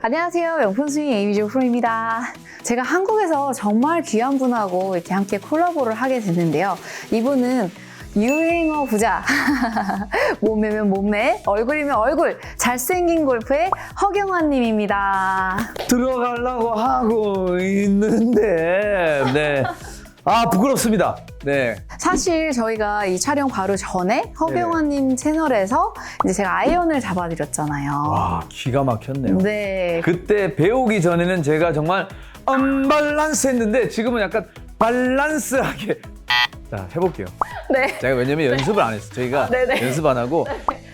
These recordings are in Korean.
안녕하세요. 명품 스윙 에이미조 프로입니다. 제가 한국에서 정말 귀한 분하고 이렇게 함께 콜라보를 하게 됐는데요. 이분은 유행어 부자. 몸매면 몸매, 얼굴이면 얼굴. 잘생긴 골프의 허경환 님입니다. 들어가려고 하고 있는데, 네. 아, 부끄럽습니다. 네. 사실 저희가 이 촬영 바로 전에 허경환 님 채널에서 이제 제가 아이언을 잡아드렸잖아요. 와, 기가 막혔네요. 네. 그때 배우기 전에는 제가 정말 언밸런스 했는데 지금은 약간 밸런스하게. 자, 해볼게요. 네. 제가 왜냐면 연습을 안 했어요. 저희가 네네. 연습 안 하고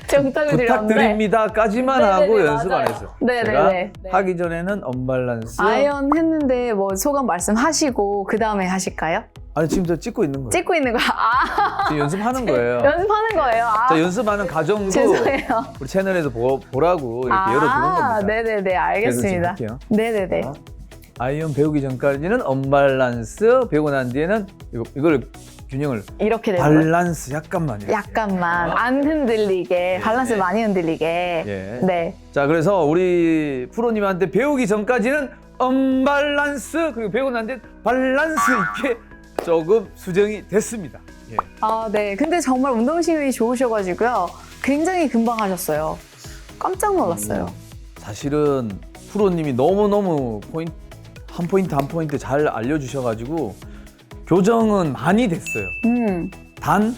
제가 드렸는데. 부탁드립니다까지만 네네네, 하고 연습 안 맞아요. 했어요. 네네네. 제가 네. 하기 전에는 언밸런스. 아이언 했는데 뭐 소감 말씀하시고 그 다음에 하실까요? 아니, 지금 저 찍고 있는 거예요. 찍고 있는 거. 아, 지금 연습하는 거예요. 연습하는 거예요. 아, 자, 연습하는 과정도 죄송해요. 우리 채널에서 보, 보라고 이렇게 아, 열어두는 겁니다. 네네네, 그래서 알겠습니다. 할게요. 네네네. 자, 아이언 배우기 전까지는 언밸런스, 배우고 난 뒤에는 이거, 이걸 균형을 이렇게 되는 거예요. 밸런스 약간만 이렇게. 약간만 안 흔들리게, 밸런스 예. 많이 흔들리게. 예. 네. 자, 그래서 우리 프로님한테 배우기 전까지는 언밸런스 그리고 배우고 난 뒤에 밸런스 이렇게 조금 수정이 됐습니다. 예. 아, 네. 근데 정말 운동신경이 좋으셔가지고요. 굉장히 금방 하셨어요. 깜짝 놀랐어요. 사실은 프로님이 너무 너무 포인트, 한 포인트 한 포인트 잘 알려주셔가지고 교정은 많이 됐어요. 음, 단,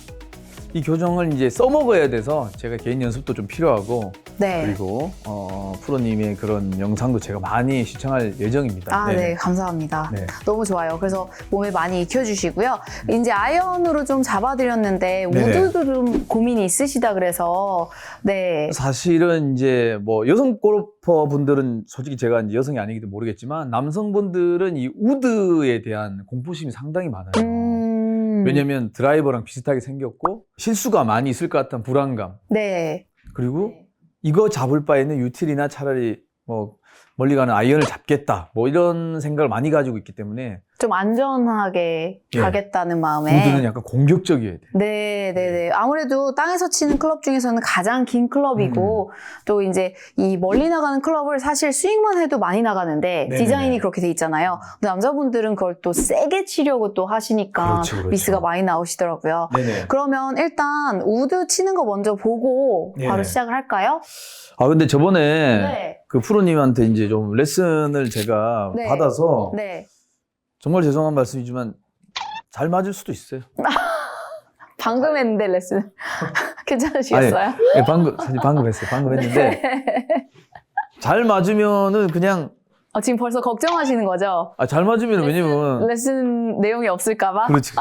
이 교정을 이제 써먹어야 돼서 제가 개인 연습도 좀 필요하고 네. 그리고 어, 프로님의 그런 영상도 제가 많이 시청할 예정입니다. 아, 네. 감사합니다. 네. 너무 좋아요. 그래서 몸에 많이 익혀주시고요. 이제 아이언으로 좀 잡아드렸는데. 우드도 좀 고민이 있으시다 그래서 네. 사실은 이제 뭐 여성 골퍼 분들은 솔직히 제가 이제 여성이 아니기 때문에 모르겠지만 남성분들은 이 우드에 대한 공포심이 상당히 많아요. 음, 왜냐면 드라이버랑 비슷하게 생겼고 실수가 많이 있을 것 같은 불안감 네. 그리고 이거 잡을 바에는 유틸이나 차라리 뭐 멀리 가는 아이언을 잡겠다. 뭐 이런 생각을 많이 가지고 있기 때문에 좀 안전하게 예. 가겠다는 마음에. 우드는 약간 공격적이어야 돼. 네, 네, 네. 아무래도 땅에서 치는 클럽 중에서는 가장 긴 클럽이고, 음. 또 이제 이 멀리 나가는 클럽을 사실 스윙만 해도 많이 나가는데, 네네네. 디자인이 그렇게 돼 있잖아요. 근데 남자분들은 그걸 또 세게 치려고 또 하시니까 그렇죠, 그렇죠. 미스가 많이 나오시더라고요. 네네. 그러면 일단 우드 치는 거 먼저 보고 네. 바로 시작을 할까요? 아 근데 저번에 네. 그 프로님한테 이제 좀 레슨을 제가 네. 받아서 네. 정말 죄송한 말씀이지만 잘 맞을 수도 있어요. 방금 했는데 레슨. 괜찮으시겠어요? 예, 방금 사실 방금 했어요. 방금 했는데 잘 맞으면은 그냥 어, 지금 벌써 걱정하시는 거죠? 아, 잘 맞으면 왜냐면 레슨 내용이 없을까봐? 그렇지.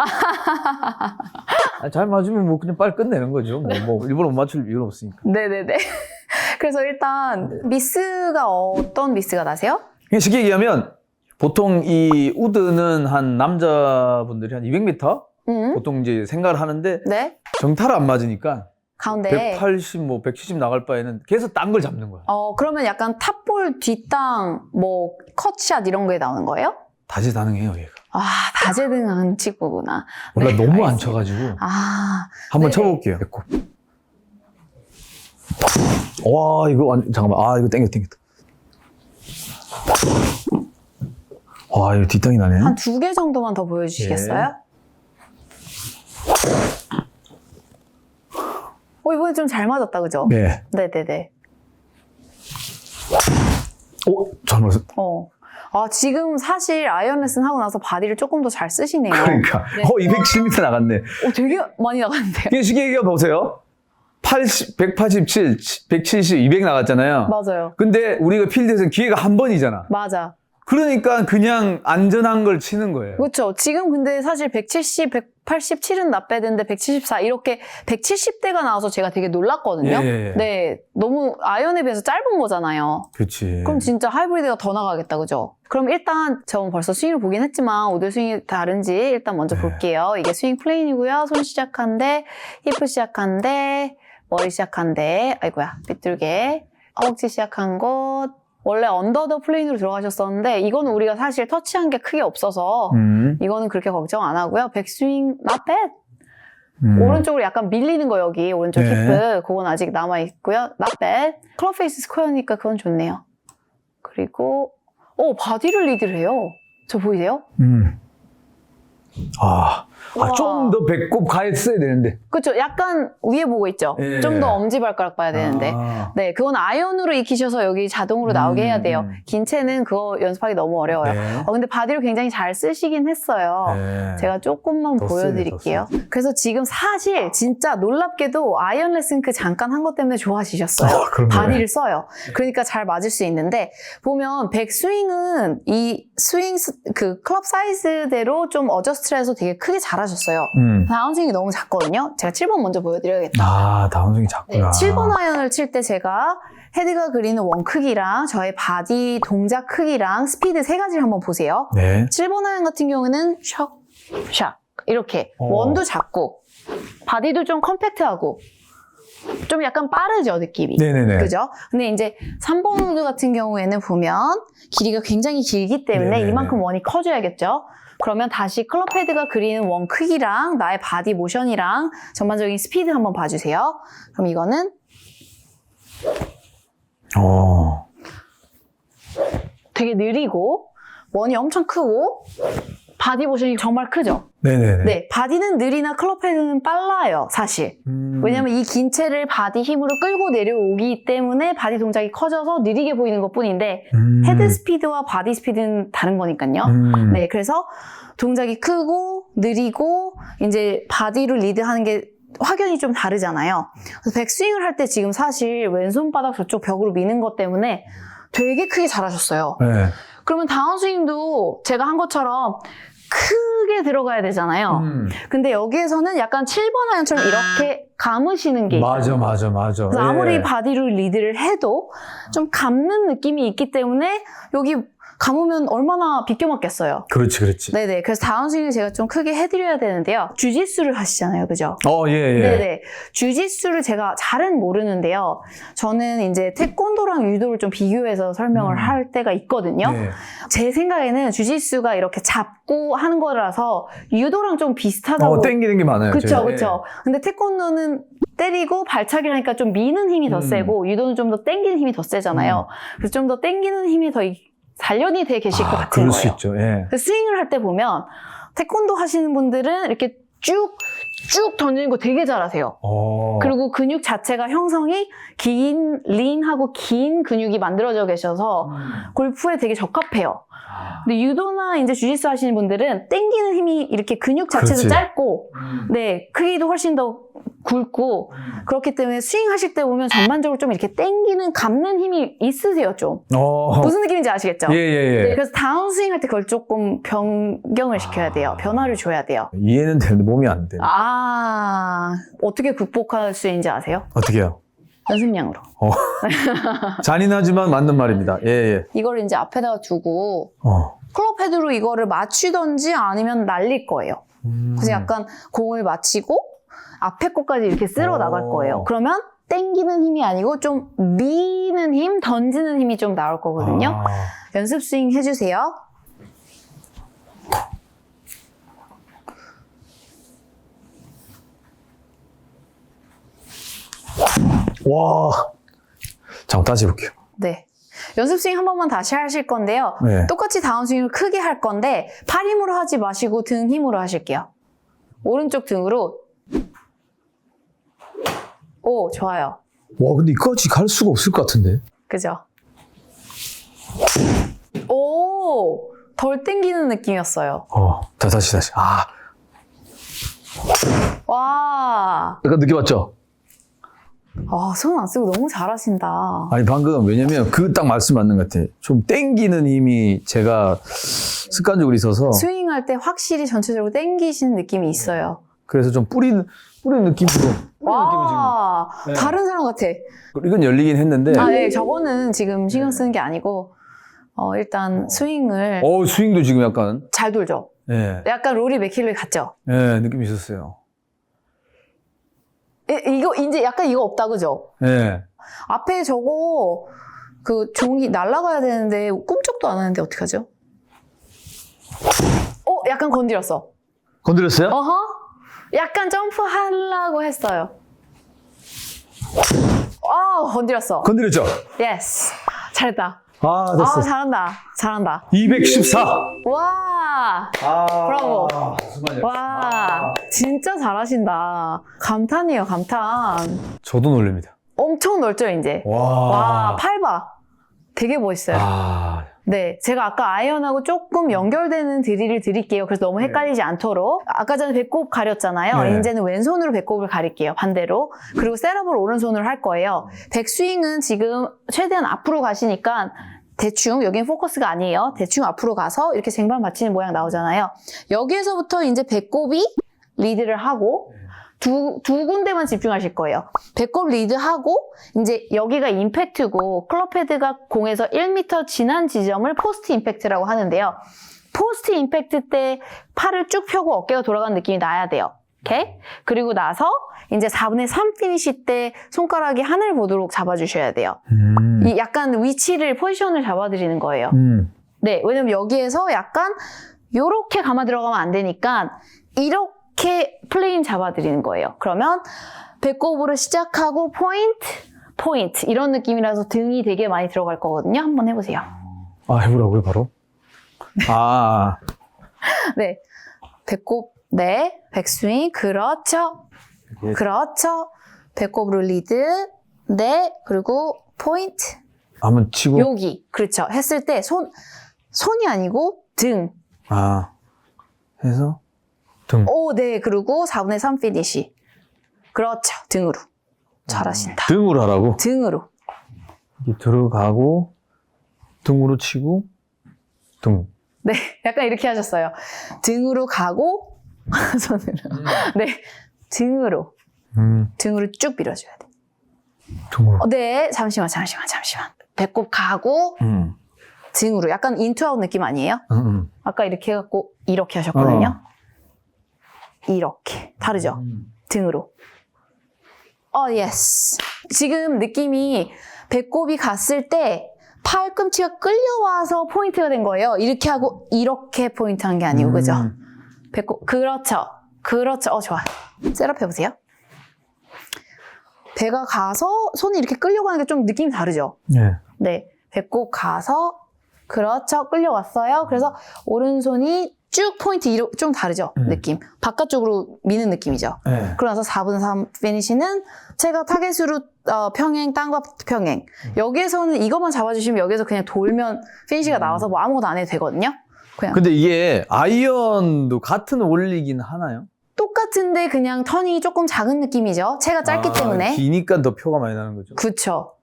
아, 잘 맞으면 뭐 그냥 빨리 끝내는 거죠. 뭐, 뭐 일부러 못 맞출 이유는 없으니까. 네네네. 그래서 일단 미스가 어떤 미스가 나세요? 그냥 쉽게 얘기하면 보통 이 우드는 한 남자분들이 한 200m 음? 보통 이제 생각을 하는데 네. 정타를 안 맞으니까 가운데. 180, 뭐 170 나갈 바에는 계속 딴 걸 잡는 거야. 어, 그러면 약간 탑볼 뒷땅, 뭐, 컷샷 이런 거에 나오는 거예요? 다재다능해요, 얘가. 아, 다재다능한 친구구나. 원래 네, 너무 안 알겠습니다. 쳐가지고 아, 한번 네네. 쳐볼게요. 뱉고. 와 이거 완 잠깐만 아 이거 땡겨 땡겼다. 와 이거 뒷땅이 나네. 한 두 개 정도만 더 보여주시겠어요? 예. 어, 이번에 좀 잘 맞았다, 그죠? 네. 네네네. 오 잘 맞았어. 어. 아, 지금 사실 아이언 레슨 하고 나서 바디를 조금 더 잘 쓰시네요. 그러니까 네. 어 207m 나갔네. 어, 되게 많이 나갔는데요? 이게 얘기해 보세요. 80, 187, 170, 200 나갔잖아요. 맞아요. 근데 우리가 필드에서 기회가 한 번이잖아. 맞아. 그러니까 그냥 안전한 걸 치는 거예요. 그렇죠. 지금 근데 사실 170, 187은 나빼드인데 174 이렇게 170대가 나와서 제가 되게 놀랐거든요. 예, 예, 예. 네, 너무 아이언에 비해서 짧은 거잖아요. 그렇지. 그럼 진짜 하이브리드가 더 나가겠다, 그죠? 그럼 일단 저 벌써 스윙을 보긴 했지만 오늘 스윙이 다른지 일단 먼저 네. 볼게요. 이게 스윙 플레인이고요. 손 시작한데, 힙 시작한데, 머리 시작한데, 아이고야, 삐뚤게. 허벅지 시작한 곳. 원래 언더 더 플레인으로 들어가셨었는데 이거는 우리가 사실 터치한 게 크게 없어서 음, 이거는 그렇게 걱정 안 하고요. 백스윙 bad. 음. 오른쪽으로 약간 밀리는 거 여기 오른쪽 네. 힙 그건 아직 남아 있고요. bad. 클럽 페이스 스퀘어니까 그건 좋네요. 그리고 오 바디를 리드를 해요. 저 보이세요? 음. 아, 우와. 좀더 배꼽 가했어야 되는데. 그렇죠. 약간 위에 보고 있죠. 예. 좀 더 엄지발가락 봐야 되는데. 아. 네, 그건 아이언으로 익히셔서 여기 자동으로 나오게 해야 돼요. 음. 긴 채는 그거 연습하기 너무 어려워요. 네. 어, 근데 바디를 굉장히 잘 쓰시긴 했어요. 네. 제가 조금만 더 보여드릴게요. 그래서 지금 사실 진짜 놀랍게도 아이언 레슨크 잠깐 한 것 때문에 좋아지셨어요. 아. 바디를 써요. 그러니까 잘 맞을 수 있는데 보면 백 스윙은 이 스윙 스- 그 클럽 사이즈대로 좀 어저스트를 해서 되게 크게 잘하셨어요. 음. 다운스윙이 너무 작거든요. 제가 7번 먼저 보여드려야겠다. 아, 다운스윙이 네, 작구나. 7번 아이언을 칠 때 제가 헤드가 그리는 원 크기랑 저의 바디 동작 크기랑 스피드 세 가지를 한번 보세요. 네. 7번 아이언 같은 경우는 샥, 샥 이렇게 어. 원도 작고 바디도 좀 컴팩트하고 좀 약간 빠르죠 느낌이. 네네네. 그죠? 근데 이제 3번 우드 같은 경우에는 보면 길이가 굉장히 길기 때문에 네네네. 이만큼 원이 커져야겠죠? 그러면 다시 클럽 헤드가 그리는 원 크기랑 나의 바디 모션이랑 전반적인 스피드 한번 봐주세요. 그럼 이거는 어. 되게 느리고 원이 엄청 크고 바디 모션이 정말 크죠? 네네네. 네, 바디는 느리나 클럽 헤드는 빨라요, 사실. 음. 왜냐면 이 긴 채를 바디 힘으로 끌고 내려오기 때문에 바디 동작이 커져서 느리게 보이는 것 뿐인데 음. 헤드 스피드와 바디 스피드는 다른 거니까요. 음. 네, 그래서 동작이 크고 느리고 이제 바디로 리드하는 게 확연히 좀 다르잖아요. 그래서 백스윙을 할 때 지금 사실 왼손바닥 저쪽 벽으로 미는 것 때문에 되게 크게 잘하셨어요. 네. 그러면 다운스윙도 제가 한 것처럼 크 게 들어가야 되잖아요. 음. 근데 여기에서는 약간 7번 아이언처럼 이렇게 감으시는 게 있어요. 맞아, 맞아, 맞아. 그래서 예. 아무리 바디로 리드를 해도 좀 감는 느낌이 있기 때문에 여기 감으면 얼마나 비껴 맞겠어요. 그렇지, 그렇지. 네네. 그래서 다운스윙을 제가 좀 크게 해드려야 되는데요. 주짓수를 하시잖아요. 그죠? 어, 예, 예. 네네. 주짓수를 제가 잘은 모르는데요. 저는 이제 태권도랑 유도를 좀 비교해서 설명을 음. 할 때가 있거든요. 네. 제 생각에는 주짓수가 이렇게 잡고 하는 거라서 유도랑 좀 비슷하다고. 어, 땡기는 게 많아요. 제가. 그쵸. 근데 태권도는 때리고 발차기를 하니까 좀 미는 힘이 더 음. 세고 유도는 좀 더 땡기는 힘이 더 세잖아요. 그래서 좀 더 땡기는 힘이 더 이- 단련이 돼 계실 것 아, 같은 그럴 수 거예요. 있죠. 예. 그 스윙을 할 때 보면 태권도 하시는 분들은 이렇게 쭉, 쭉 던지는 거 되게 잘하세요. 어. 그리고 근육 자체가 형성이 긴, 린하고 긴 근육이 만들어져 계셔서 골프에 되게 적합해요. 아. 근데 유도나 이제 주짓수 하시는 분들은 땡기는 힘이 이렇게 근육 자체도 그렇지. 짧고, 음. 네, 크기도 훨씬 더 굵고, 그렇기 때문에 스윙 하실 때 보면 전반적으로 좀 이렇게 땡기는, 감는 힘이 있으세요, 좀. 어. 무슨 느낌인지 아시겠죠? 예, 예, 예. 네, 그래서 다운스윙 할 때 그걸 조금 변경을 시켜야 돼요. 아. 변화를 줘야 돼요. 이해는 되는데 몸이 안 돼. 아, 어떻게 극복할 수 있는지 아세요? 어떻게 해요? 연습량으로. 잔인하지만 맞는 말입니다. 예, 예. 이걸 이제 앞에다가 두고 어. 클럽 헤드로 이거를 맞추던지 아니면 날릴 거예요. 음. 그래서 약간 공을 맞히고 앞에 거까지 이렇게 쓸어 어. 나갈 거예요. 그러면 땡기는 힘이 아니고 좀 미는 힘, 던지는 힘이 좀 나올 거거든요. 아. 연습 스윙 해주세요. 와. 잠깐 다시 해볼게요. 네. 연습 스윙 한 번만 다시 하실 건데요. 네. 똑같이 다운 스윙을 크게 할 건데 팔 힘으로 하지 마시고 등 힘으로 하실게요. 오른쪽 등으로. 오, 좋아요. 와, 근데 이까지 갈 수가 없을 것 같은데. 그죠? 오, 덜 땡기는 느낌이었어요. 어. 자, 다시, 다시. 아. 와, 약간 느낌 왔죠? 아, 손 안 쓰고 너무 잘하신다. 아니, 방금, 왜냐면 그 딱 말씀 맞는 것 같아. 좀 땡기는 힘이 제가 습관적으로 있어서. 스윙할 때 확실히 전체적으로 땡기시는 느낌이 있어요. 그래서 좀 뿌리는, 뿌리는 느낌으로. 뿌리는 와, 네. 다른 사람 같아. 지금. 이건 열리긴 했는데. 아, 네, 저거는 지금 신경 쓰는 게 아니고, 어, 일단 스윙을 어, 스윙도 지금 약간. 잘 돌죠. 예. 약간 로리 맥킬로이 같죠? 예, 느낌이 있었어요. 이, 이거, 이제 약간 이거 없다, 그죠? 예. 앞에 저거, 그 종이 날아가야 되는데, 꿈쩍도 안 하는데, 어떡하죠? 어, 약간 건드렸어. 건드렸어요? 어허? 약간 점프 하려고 했어요. 아, 건드렸어. 건드렸죠? 예스. 잘했다. 아, 아, 됐어. 잘한다. 잘한다. 214. 와! 아, 브라보. 무슨 말이야. 와, 진짜 잘하신다. 감탄이에요, 감탄. 저도 놀랍니다. 엄청 넓죠, 이제. 와. 와, 팔 봐. 되게 멋있어요. 아, 네, 제가 아까 아이언하고 조금 연결되는 드릴을 드릴게요. 그래서 너무 헷갈리지 않도록. 아까 전에 배꼽 가렸잖아요. 네. 이제는 왼손으로 배꼽을 가릴게요. 반대로. 그리고 셋업을 오른손으로 할 거예요. 백스윙은 지금 최대한 앞으로 가시니까 대충 여기는 포커스가 아니에요. 대충 앞으로 가서 이렇게 쟁반 받치는 모양 나오잖아요. 여기에서부터 이제 배꼽이 리드를 하고 두, 두 군데만 집중하실 거예요. 배꼽 리드하고 이제 여기가 임팩트고 클럽 헤드가 공에서 1m 지난 지점을 포스트 임팩트라고 하는데요. 포스트 임팩트 때 팔을 쭉 펴고 어깨가 돌아가는 느낌이 나야 돼요. 오케이? 그리고 나서 이제 4분의 3 피니시 때 손가락이 하늘 보도록 잡아주셔야 돼요. 음. 이 약간 위치를 포지션을 잡아드리는 거예요. 음. 네, 왜냐면 여기에서 약간 요렇게 감아 들어가면 안 되니까 이렇게 플레인 잡아드리는 거예요. 그러면 배꼽으로 시작하고 포인트, 포인트 이런 느낌이라서 등이 되게 많이 들어갈 거거든요. 한번 해보세요. 아, 해보라고요, 바로? 아, 네, 배꼽, 네, 백스윙, 그렇죠, 예. 그렇죠. 배꼽으로 리드, 네, 그리고 포인트, 한번 치고. 여기, 그렇죠. 했을 때 손, 손이 아니고 등, 아, 해서 등. 오, 네. 그리고 4분의 3 피니시. 그렇죠. 등으로. 잘하신다. 등으로 하라고. 등으로. 들어가고 등으로 치고 등. 네. 약간 이렇게 하셨어요. 등으로 가고, 손으로. 네. 등으로. 음, 등으로 쭉 밀어줘야 돼. 등으로. 어, 네. 잠시만, 잠시만, 잠시만. 배꼽 가고, 음, 등으로. 약간 인투아웃 느낌 아니에요? 음, 음. 아까 이렇게 해갖고, 이렇게 하셨거든요. 이렇게. 다르죠? 음. 등으로. 어, 예스. 지금 느낌이 배꼽이 갔을 때 팔꿈치가 끌려와서 포인트가 된 거예요. 이렇게 하고 이렇게 포인트 한 게 아니고, 그죠? 음. 배꼽, 그렇죠. 그렇죠. 어, 좋아. 셋업 해 보세요. 배가 가서 손이 이렇게 끌려가는 게 좀 느낌이 다르죠? 예. 네. 배꼽 가서, 그렇죠. 끌려왔어요. 그래서 오른손이 쭉 포인트 이로, 좀 다르죠? 음. 느낌. 바깥쪽으로 미는 느낌이죠? 예. 그러고 나서 4분 3 피니시는 제가 타겟으로 어, 평행, 땅과 평행. 여기에서는 이것만 잡아주시면 여기서 그냥 돌면 피니시가 나와서 뭐 아무것도 안 해도 되거든요. 그냥 근데 이게 아이언도 같은 원리긴 하나요? 똑같은데 그냥 턴이 조금 작은 느낌이죠. 채가 짧기 아, 때문에. 기니까 더 표가 많이 나는 거죠. 그쵸.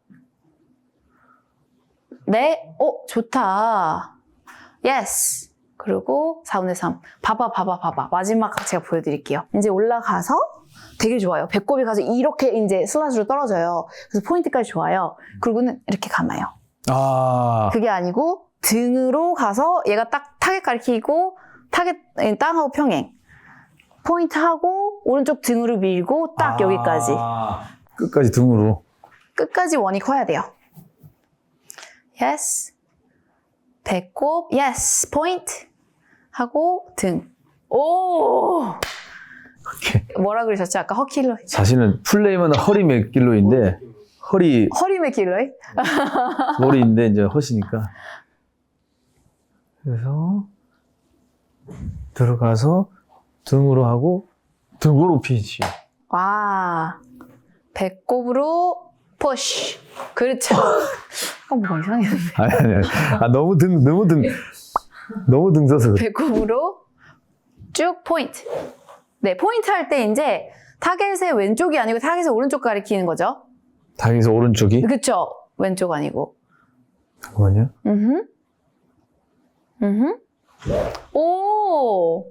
네, 어, 좋다. 예스. 그리고 4분의 3. 봐봐, 봐봐, 봐봐. 마지막 제가 보여드릴게요. 이제 올라가서 되게 좋아요. 배꼽이 가서 이렇게 이제 슬라즈로 떨어져요. 그래서 포인트까지 좋아요. 그리고는 이렇게 감아요. 아, 그게 아니고 등으로 가서 얘가 딱 타겟 가리키고 타겟 예, 땅하고 평행. 포인트하고 오른쪽 등으로 밀고 딱 여기까지. 아, 끝까지 등으로. 끝까지 원이 커야 돼요. yes. 배꼽, yes. 포인트. 하고 등. 오! 이렇게. 뭐라 그러셨죠? 아까 허킬로. 사실은 플레이면 허리 몇 킬로인데 허리 허리 몇 킬로이? 머리인데 이제 허시니까. 그래서 들어가서 등으로 하고 등으로 피니시. 와. 배꼽으로 푸시. 그렇죠. 아, 뭐가 이상했는데. 아니 아니 아니. 아 너무 등 너무 등 너무 등 서서 그래. 배꼽으로 쭉 포인트. 네, 포인트 할 때 이제 타겟의 왼쪽이 아니고 타겟의 오른쪽 가리키는 거죠. 당에서 오른쪽이 그쵸? 왼쪽 아니고. 잠깐만요. 음. 음. 오.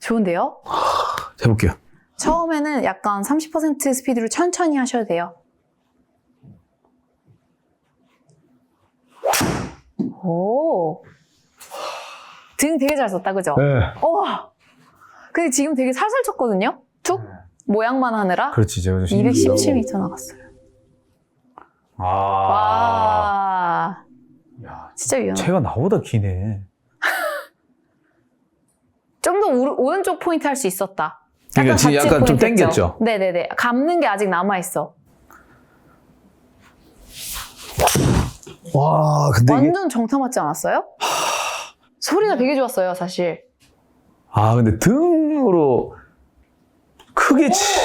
좋은데요? 해볼게요. 처음에는 약간 30% 스피드로 천천히 하셔도 돼요. 오. 등 되게 잘 썼다, 그죠? 네. 와. 근데 지금 되게 살살 쳤거든요? 툭? 모양만 하느라? 그렇지 제가 217m 나갔어요. 아. 와. 야, 진짜 위험해. 채가 나보다 기네. 좀 더 오른쪽 포인트 할 수 있었다. 그러니까 지금 약간 좀 포인트 했죠? 당겼죠? 네네네. 감는 게 아직 남아있어. 와, 근데 이게 완전 정타 맞지 않았어요? 소리가 되게 좋았어요, 사실. 아, 근데 등으로 크게 치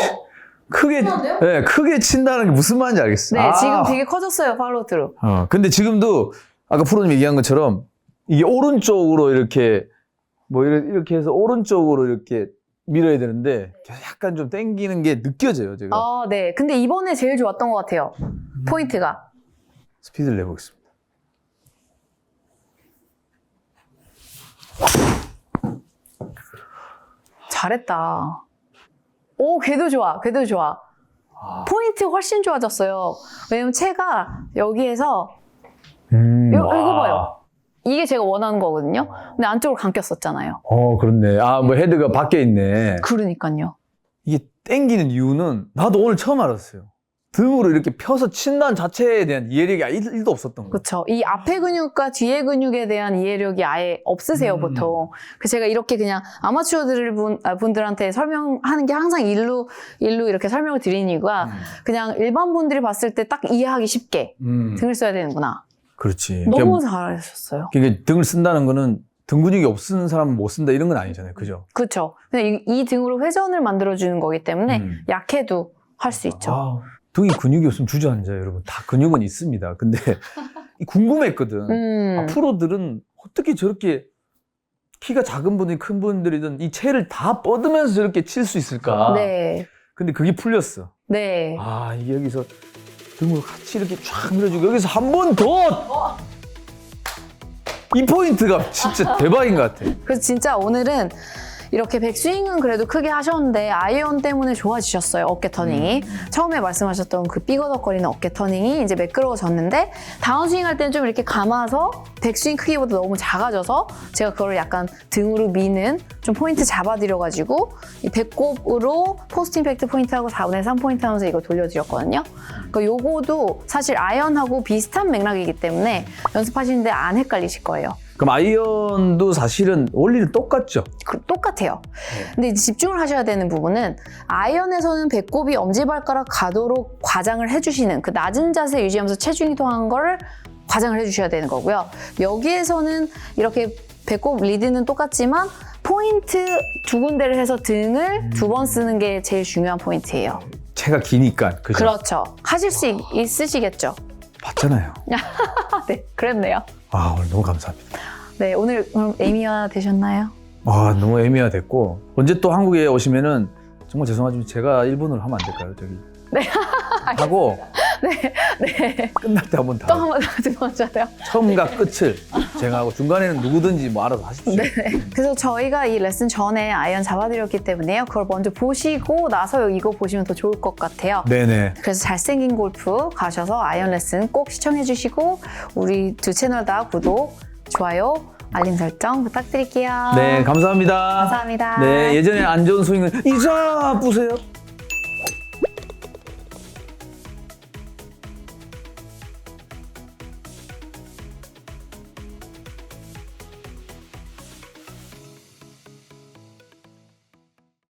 크게? 네, 크게 친다는 게 무슨 말인지 알겠어요. 네, 아. 지금 되게 커졌어요, 팔로우트로. 어, 근데 지금도 아까 프로님 얘기한 것처럼 이게 오른쪽으로 이렇게 뭐 이렇게 이렇게 해서 오른쪽으로 이렇게 밀어야 되는데 약간 좀 땡기는 게 느껴져요, 제가. 아, 네. 근데 이번에 제일 좋았던 것 같아요. 포인트가. 스피드를 내보겠습니다. 잘했다. 오, 궤도 좋아. 궤도 좋아. 아. 포인트 훨씬 좋아졌어요. 왜냐면 채가 여기에서 음, 이거- 이거 와. 봐요. 이게 제가 원하는 거거든요. 근데 안쪽으로 감겼었잖아요. 어, 그렇네. 아, 뭐 헤드가 밖에 있네. 그러니까요. 이게 땡기는 이유는 나도 오늘 처음 알았어요. 등으로 이렇게 펴서 친다는 자체에 대한 이해력이 1도 없었던 거예요. 그렇죠. 이 앞에 근육과 뒤에 근육에 대한 이해력이 아예 없으세요, 음. 보통. 그 제가 이렇게 그냥 아마추어들 분, 아, 분들한테 설명하는 게 항상 일로, 일로 이렇게 설명을 드리는 이유가 그냥 일반 분들이 봤을 때 딱 이해하기 쉽게 음, 등을 써야 되는구나. 그렇지. 너무 그러니까 잘하셨어요. 이게 등을 쓴다는 거는 등 근육이 없는 사람은 못 쓴다 이런 건 아니잖아요. 그죠? 그렇죠. 이, 이 등으로 회전을 만들어 주는 거기 때문에 음. 약해도 할 수 있죠. 아, 등이 근육이 없으면 주저앉아요, 여러분. 다 근육은 있습니다. 근데 이 궁금했거든. 음. 아, 프로들은 어떻게 저렇게 키가 작은 분이 큰 분들이든 이 채를 다 뻗으면서 저렇게 칠 수 있을까? 네. 근데 그게 풀렸어. 네. 아, 이게 여기서 등으로 같이 이렇게 쫙 밀어주고 여기서 한 번 더! 이 포인트가 진짜 대박인 것 같아. 그래서 진짜 오늘은 이렇게 백스윙은 그래도 크게 하셨는데 아이언 때문에 좋아지셨어요 어깨 터닝이. 처음에 말씀하셨던 그 삐거덕거리는 어깨 터닝이 이제 매끄러워졌는데 다운스윙 할 때는 좀 이렇게 감아서 백스윙 크기보다 너무 작아져서 제가 그걸 약간 등으로 미는 좀 포인트 잡아드려가지고 이 배꼽으로 포스트 임팩트 포인트하고 4분의 3 포인트 하면서 이거 돌려드렸거든요. 그러니까 요거도 사실 아이언하고 비슷한 맥락이기 때문에 연습하시는데 안 헷갈리실 거예요 그럼 아이언도 사실은 원리는 똑같죠? 그- 똑같아요. 네. 근데 집중을 하셔야 되는 부분은 아이언에서는 배꼽이 엄지발가락 가도록 과장을 해주시는 그 낮은 자세 유지하면서 체중 이동하는 거를 과장을 해주셔야 되는 거고요. 여기에서는 이렇게 배꼽 리드는 똑같지만 포인트 두 군데를 해서 등을 두 번 쓰는 게 제일 중요한 포인트예요. 채가 기니까. 그죠? 그렇죠. 하실 수 있, 있으시겠죠? 봤잖아요. 아, 네, 그랬네요. 아, 오늘 너무 감사합니다. 네, 오늘 그럼 에이미와 되셨나요? 아, 너무 애매하 됐고. 언제 또 한국에 오시면은 정말 죄송하지만 제가 일본어를 하면 안 될까요? 저기. 네. 하고 네, 끝날 때 한번 다또한번 죄송하잖아요. 처음과 끝을 제가 하고 중간에는 누구든지 뭐 알아서 하십시오. 네. 그래서 저희가 이 레슨 전에 아이언 잡아드렸기 때문에요. 그걸 먼저 보시고 나서 이거 보시면 더 좋을 것 같아요. 네네. 그래서 잘생긴 골프 가셔서 아이언 레슨 꼭 시청해 주시고 우리 두 채널 다 구독, 좋아요, 알림 설정 부탁드릴게요. 네, 감사합니다. 감사합니다. 네, 예전에 안 좋은 스윙은 이자 부세요.